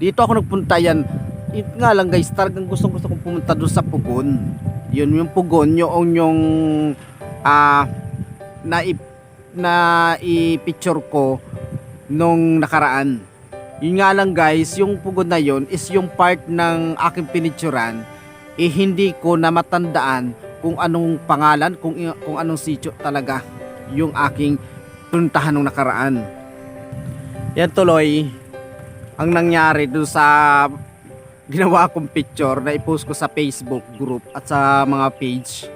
Dito ako nagpunta yan. It nga lang guys, talagang gustong gusto kong pumunta doon sa Pugon. Yun yung Pugon, yung yung ah na na i-picture ko nung nakaraan. Yun nga lang guys, yung Pugon na yun is yung part ng aking pinicturan eh hindi ko na matandaan kung anong pangalan, kung kung anong sitio talaga yung aking puntahan nung nakaraan. Yan tuloy ang nangyari doon sa ginawa kong picture na i-post ko sa Facebook group at sa mga page.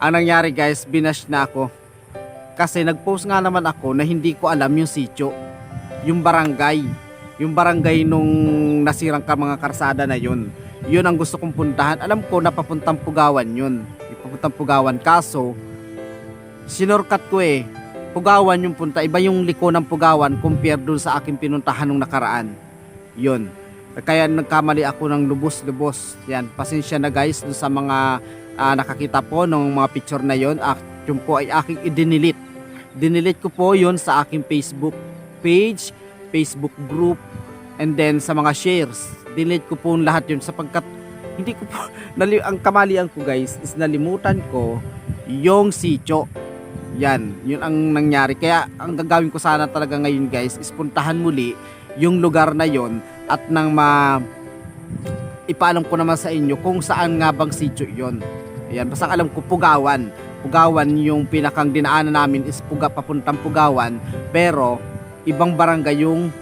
Ang nangyari guys, binash na ako. Kasi nag-post nga naman ako na hindi ko alam yung sitio. Yung barangay. Yung barangay nung nasirang ka mga karsada na yun. Yun ang gusto kong puntahan. Alam ko na papuntang Pugawan yun. Papuntang Pugawan. Kaso, sinorkat ko eh. Pugawan yung punta. Iba yung liko ng Pugawan compare dun sa aking pinuntahan nung nakaraan. Yun. Kaya nagkamali ako ng lubos-lubos. Yan. Pasensya na guys dun sa mga ah, nakakita po ng mga picture na yon. At yun po ay aking idinilit. Dinilit ko po yun sa aking Facebook page, Facebook group, and then sa mga shares. Delete ko po lahat yun sapagkat hindi ko po, nali, ang kamalian ko guys is nalimutan ko yung sityo. Yan, yun ang nangyari. Kaya ang gagawin ko sana talaga ngayon guys is puntahan muli yung lugar na yon at nang ma ipaalam ko naman sa inyo kung saan nga bang sityo yon. Ayan, basta alam ko Pugawan. Pugawan yung pinakang dinaanan namin is Puga papuntang Pugawan pero ibang barangay yung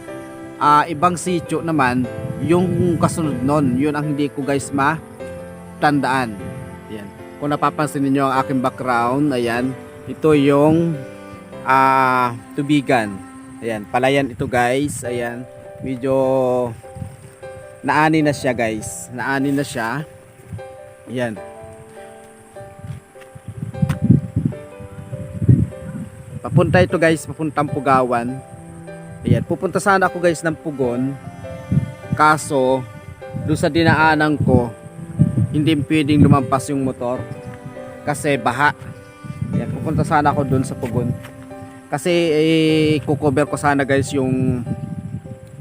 ah, ibang sityo naman yung kasunod nun. Yun ang hindi ko guys ma tandaan. Ayan. Kung napapansin niyo ang aking background, ayan, ito yung ah tubigan. Ayan, palayan ito guys. Ayan, medyo naani na siya guys. Naani na siya. Ayan. Papunta ito guys, papuntang Pugawan. Ayan, pupunta sana ako guys ng Pugon. Kaso, doon sa dinaanan ko, hindi pwedeng lumampas yung motor. Kasi baha. Pupunta sana ako doon sa Pugon. Kasi eh, kukover ko sana guys yung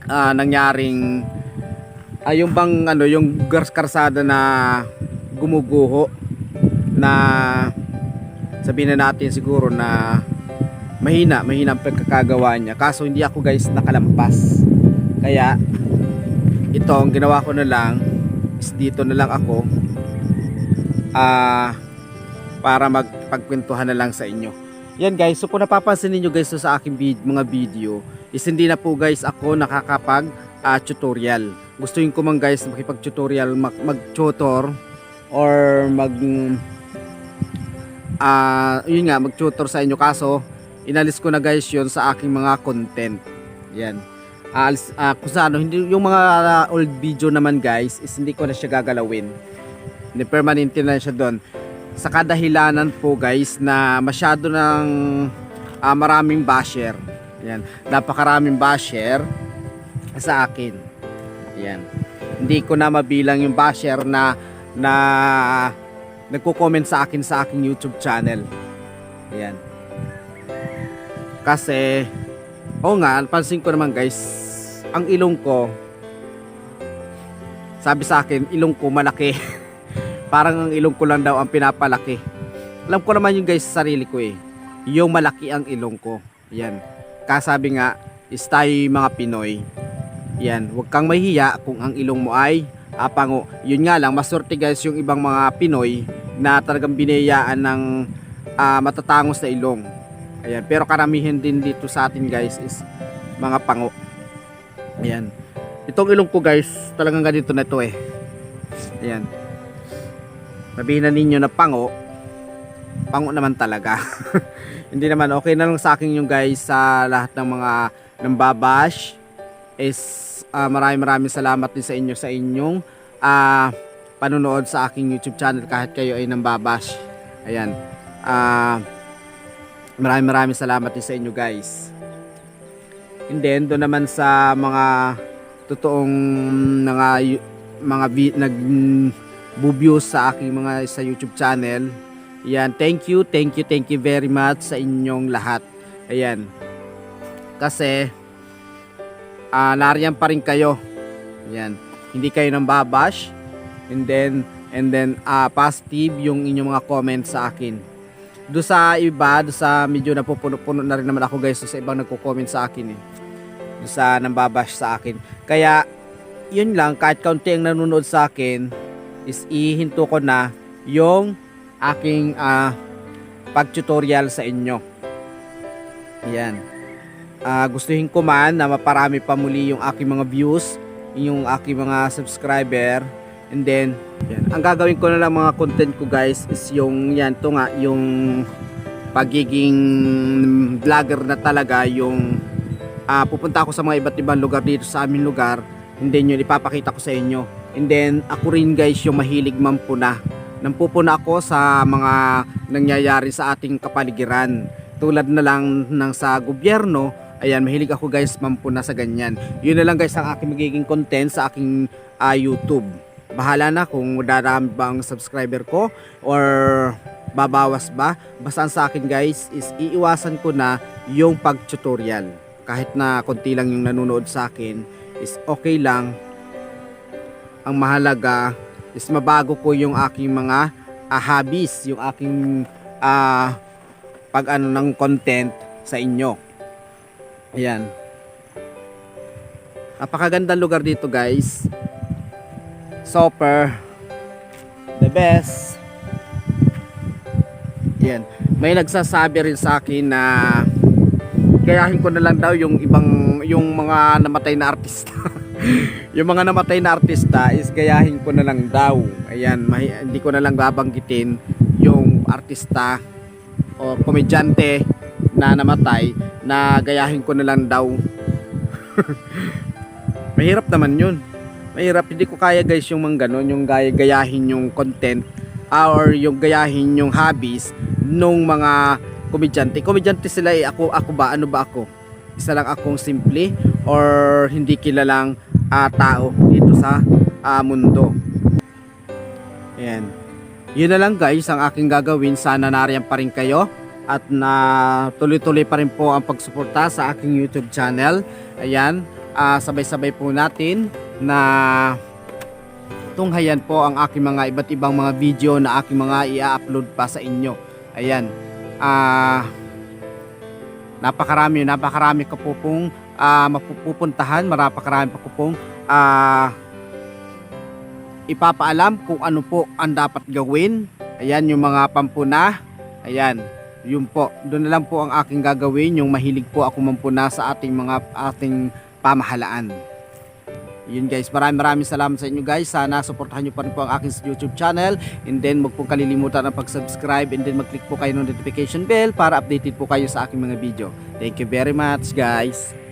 ah, nangyaring ay yung bang ano yung karsada na gumuguho na sabihin na natin siguro na mahina, mahina ang pagkakagawa niya. Kaso hindi ako guys nakalampas. Kaya ito ang ginawa ko na lang is dito na lang ako ah para magpagkwentuhan na lang sa inyo. Yan guys, so kung napapansin niyo guys so sa aking vid- mga video is hindi na po guys ako nakakapag ah, tutorial. Gustuin ko man guys makipag-tutorial, mag- mag-tutor or mag ah yun nga mag-tutor sa inyo kaso inalis ko na guys yun sa aking mga content. Yan. Aalis, ah, kung sa hindi, yung mga ah, old video naman guys is hindi ko na siya gagalawin. Hindi permanente na siya doon. Sa kadahilanan po guys na masyado ng ah, maraming basher. Yan. Napakaraming basher sa akin. Yan. Hindi ko na mabilang yung basher na na nagko-comment sa akin sa aking YouTube channel. Yan. Kasi, oo nga, pansin ko naman guys, ang ilong ko, sabi sa akin, ilong ko malaki. Parang ang ilong ko lang daw ang pinapalaki. Alam ko naman yung guys sa sarili ko eh. Yung malaki ang ilong ko. Yan. Kasabi nga, is tayo mga Pinoy. Yan. Huwag kang mahiya kung ang ilong mo ay apango. Yun nga lang, masorte guys yung ibang mga Pinoy na talagang binayaan ng ah, matatangos na ilong. Ayan, pero karamihan din dito sa atin guys is mga pango. Ayan. Itong ilong ko guys, talagang ganito na ito eh. Ayan. Sabihin na ninyo na pango, pango naman talaga. Hindi naman okay na lang sa akin yung guys sa lahat ng mga nambabash is ah, maraming maraming salamat din sa inyo sa inyong ah, panonood sa aking YouTube channel kahit kayo ay nambabash. Ayan. Ah Maraming maraming salamat din sa inyo guys. And then doon naman sa mga totoong mga mga nag views sa aking mga sa YouTube channel. Yan, thank you, thank you, thank you very much sa inyong lahat. Ayan. Kasi ah nariyan pa rin kayo Yan. Hindi kayo nang babash. And then, and then, ah positive yung inyong mga comments sa akin. Do sa iba, do sa medyo napupuno-puno na rin naman ako guys sa ibang nagko-comment sa akin eh. Do sa nambabash sa akin. Kaya, yun lang, kahit kaunti ang nanonood sa akin, is ihinto ko na yung aking ah pag-tutorial sa inyo. Yan. Ah, gustuhin ko man na maparami pa muli yung aking mga views, yung aking mga subscriber, and then, yan. Ang gagawin ko na lang mga content ko guys is yung yan, to nga, yung pagiging vlogger na talaga, yung ah, pupunta ako sa mga iba't ibang lugar dito sa aming lugar, and then yun ipapakita ko sa inyo. And then, ako rin guys yung mahilig mampuna. Nampupuna ako sa mga nangyayari sa ating kapaligiran. Tulad na lang ng sa gobyerno, ayan, mahilig ako guys mampuna sa ganyan. Yun na lang guys ang aking magiging content sa aking ah, YouTube. Bahala na kung darami ba ang subscriber ko or babawas ba. Basta sa akin guys is iiwasan ko na yung pag-tutorial. Kahit na konti lang yung nanonood sa akin is okay lang. Ang mahalaga is mabago ko yung aking mga ah, hobbies, yung aking ah, pag ano ng content sa inyo. Ayan. Napakagandang lugar dito guys. Super. The best. Yan. May nagsasabi rin sa akin na gayahin ko na lang daw yung ibang yung mga namatay na artista. yung mga namatay na artista is gayahin ko na lang daw. Ayan, mahi- hindi ko na lang babanggitin yung artista o komedyante na namatay na gayahin ko na lang daw. Mahirap naman yun. Mahirap, hindi ko kaya guys yung mga ganon, yung gaya gayahin yung content or yung gayahin yung hobbies nung mga komedyante. Komedyante sila eh, ako, ako ba? Ano ba ako? Isa lang akong simple or hindi kilalang ah, tao dito sa ah, mundo. Ayan. Yun na lang guys ang aking gagawin. Sana nariyan pa rin kayo at na tuloy-tuloy pa rin po ang pagsuporta sa aking YouTube channel. Ayan, ah, sabay-sabay po natin na tunghayan po ang aking mga iba't ibang mga video na aking mga i-upload pa sa inyo. Ayan. Ah napakarami, napakarami ko po pong ah, mapupuntahan, marapakarami pa ko pong ah, ipapaalam kung ano po ang dapat gawin. Ayan yung mga pampuna. Ayan. Yun po. Doon na lang po ang aking gagawin. Yung mahilig po ako mampuna sa ating mga ating pamahalaan. Yun guys, maraming maraming salamat sa inyo guys. Sana suportahan nyo pa rin po ang aking YouTube channel. And then wag po kalilimutan ang pag-subscribe and then mag-click po kayo ng notification bell para updated po kayo sa aking mga video. Thank you very much guys.